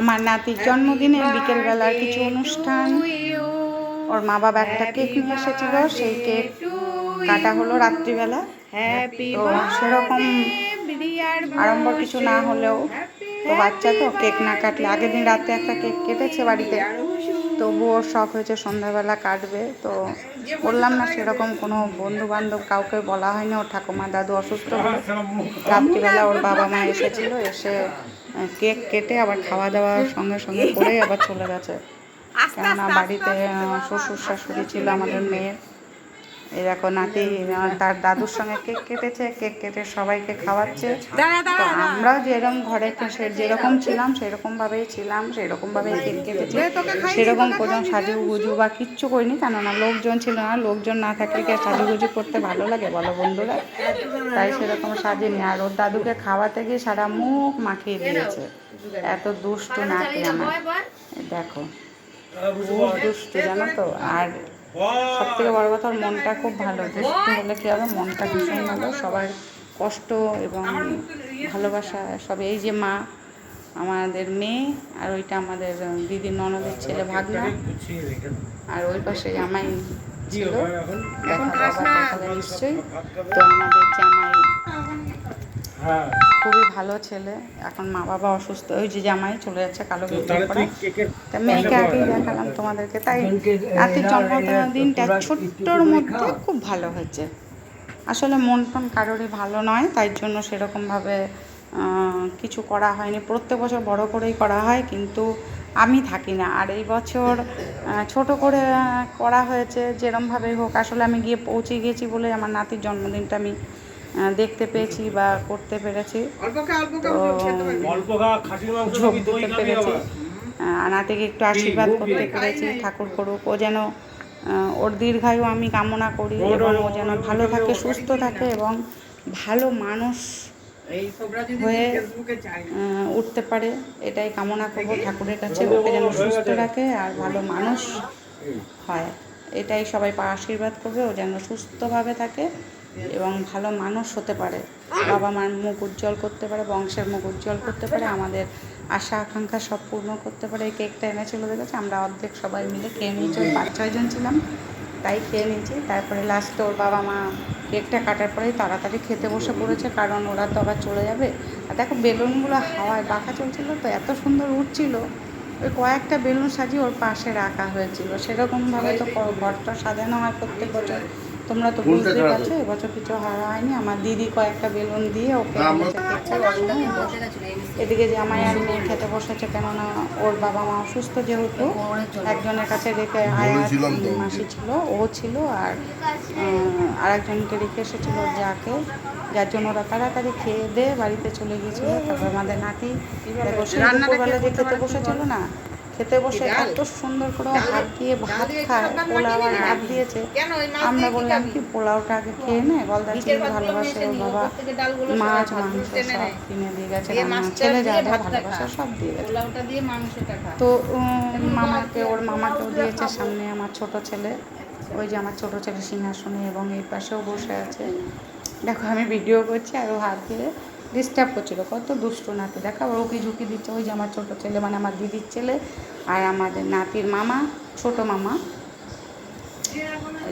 আমার নাতির জন্মদিনে বিকেলবেলার কিছু অনুষ্ঠান। ওর মা বাবা একটা কেক নিয়ে এসেছিল সেই কেক কাটা হলো রাত্রিবেলা। তো সেরকম আড়ম্বর কিছু না হলেও তো বাচ্চা তো কেক না কাটলে আগের দিন রাতে একটা কেক কেটেছে বাড়িতে। তবুও শখ হয়েছে সন্ধ্যাবেলা কাটবে। তো বললাম না সেরকম কোনো বন্ধু বান্ধব কাউকে বলা হয়নি। ওর ঠাকুমা দাদু অসুস্থ বলে রাত্রিবেলা ওর বাবা মা এসেছিল এসে কেক কেটে আবার খাওয়া দাওয়ার সঙ্গে সঙ্গে করে আবার চলে গেছে। কেননা বাড়িতে শ্বশুর শাশুড়ি ছিল আমাদের মেয়ের। এই দেখো নাতি তার দাদুর সঙ্গে কেক কেটেছে কেক কেটে সবাইকে খাওয়াচ্ছে। তো আমরাও যেরকম ঘরে যেরকম ছিলাম সেরকম ভাবেই ছিলাম সেরকম ভাবেই কেক কেটেছি। সেরকম কোনো সাজু গুজু বা কিচ্ছু করিনি কেননা লোকজন ছিল না। লোকজন না থাকলে কি সাজুগুজু করতে ভালো লাগে বলো বন্ধুরা? তাই সেরকম সাজিনি। আর ওর দাদুকে খাওয়াতে গিয়ে সারা মুখ মাখিয়ে দিয়েছে। এত দুষ্টু নাকি আমার। দেখো। দুষ্টু জানো তো? আর সব থেকে বড় কথা ওর মনটা খুব ভালো। দুষ্টু হলে কী হবে মনটা ভীষণ ভালো। সবার কষ্ট এবং ভালোবাসা সব এই যে মা আমাদের মেয়ে আর ওইটা আমাদের দিদির ননদের ছেলে ভাগনা। আর ওই পাশে জামাই ছিল। নিশ্চয়ই। তো আমাদের জামাই খুবই ভালো ছেলে। এখন মা বাবা অসুস্থ। ওই যে জামাই চলে যাচ্ছে কালো পরে। তা মেয়েকে আগেই দেখালাম তোমাদেরকে। তাই নাতির দিনটা ছোট্টর মধ্যে খুব ভালো হয়েছে। আসলে মন টন কারোরই ভালো নয় তাই জন্য সেরকমভাবে কিছু করা হয়নি। প্রত্যেক বছর বড় করেই করা হয় কিন্তু আমি থাকি না। আর এই বছর ছোট করে করা হয়েছে যেরমভাবেই হোক। আসলে আমি গিয়ে পৌঁছে গিয়েছি বলে আমার নাতির জন্মদিনটা আমি দেখতে পেয়েছি বা করতে পেরেছি। ঝোঁক দিতে পেরেছি। আনাতেকে একটু আশীর্বাদ করতে পেরেছি ঠাকুর করুক। ও যেন ওর দীর্ঘায়ু আমি কামনা করি এবং ও যেন ভালো থাকে সুস্থ থাকে এবং ভালো মানুষ হয়ে উঠতে পারে এটাই কামনা করব। ঠাকুরের কাছে ওকে যেন সুস্থ রাখে আর ভালো মানুষ হয়। এটাই সবাই আশীর্বাদ করবে, ও যেন সুস্থভাবে থাকে এবং ভালো মানুষ হতে পারে। বাবা মার মুখ উজ্জ্বল করতে পারে, বংশের মুখ উজ্জ্বল করতে পারে, আমাদের আশা, আকাঙ্ক্ষা সব পূর্ণ করতে পারে। এই কেকটা এনেছিল দেখেছি? আমরা অর্ধেক সবাই মিলে খেয়ে নিয়েছি, ওই পাঁচ ছয়জন ছিলাম, তাই খেয়ে নিয়েছি। তারপরে লাস্টে ওর বাবা মা কেকটা কাটার পরেই তাড়াতাড়ি খেতে বসে পড়েছে, কারণ ওরা তো আবার চলে যাবে। আর দেখো, বেলুনগুলো হাওয়ায় বাঁকা চলছিল, তো এত সুন্দর উঠছিল। ওই কয়েকটা বেলুন সাজিয়ে ওর পাশে রাখা হয়েছিল। সেরকমভাবে তো ঘরটা সাজানো হয় প্রত্যেক বছর তোমরা তো বুঝতে পারছ এবছর কিছু হারা হয়নি। আমার দিদি কয়েকটা বেলুন দিয়ে ওকে এদিকে যে জামাই আর মেয়ে খেতে বসেছে কেননা ওর বাবা মা অসুস্থ যেহেতু একজনের কাছে রেখে আয়া মাসি ছিল ও ছিল আর আর একজনকে রেখে এসেছিল ওর যাকে যার জন্য ওরা তাড়াতাড়ি খেয়ে দিয়ে বাড়িতে চলে গিয়েছিল তারপর আমাদের নাতি দেখো সেই দুপুরবেলা যে খেতে বসেছিল না খেতে বসে এত সুন্দর করে হাত দিয়ে ভাত খায় পোলাও আর ভাত দিয়েছে। আমরা বললাম কি পোলাওটা আগে খেয়ে নে গলদা চিংড়ি ভালোবাসে ওর বাবা। মাছ মাংস সব কিনে দিয়ে গেছে ছেলে যা যা ভালোবাসে সব দিয়ে গেছে। পোলাওটা দিয়ে মাংসটা তো মামাকে ওর মামাকেও দিয়েছে সামনে আমার ছোট ছেলে। ওই যে আমার ছোট ছেলে সিংহাসনে এবং এই পাশেও বসে আছে। দেখো আমি ভিডিও করছি আর ও হাত দিয়ে ডিস্টার্ব করছিল। কত দুষ্ট নাতি। দেখা আবার ওকে ঝুঁকি দিচ্ছে। ওই যে আমার ছোট ছেলে মানে আমার দিদির ছেলে আর আমাদের নাতির মামা ছোট মামা।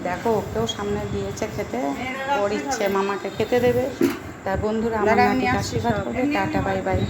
দেখো ওকেও সামনে দিয়েছে খেতে। ওর ইচ্ছে মামাকে খেতে দেবে। তার বন্ধুরা আমার নাতিকে আশীর্বাদ করবে। Tata bye bye.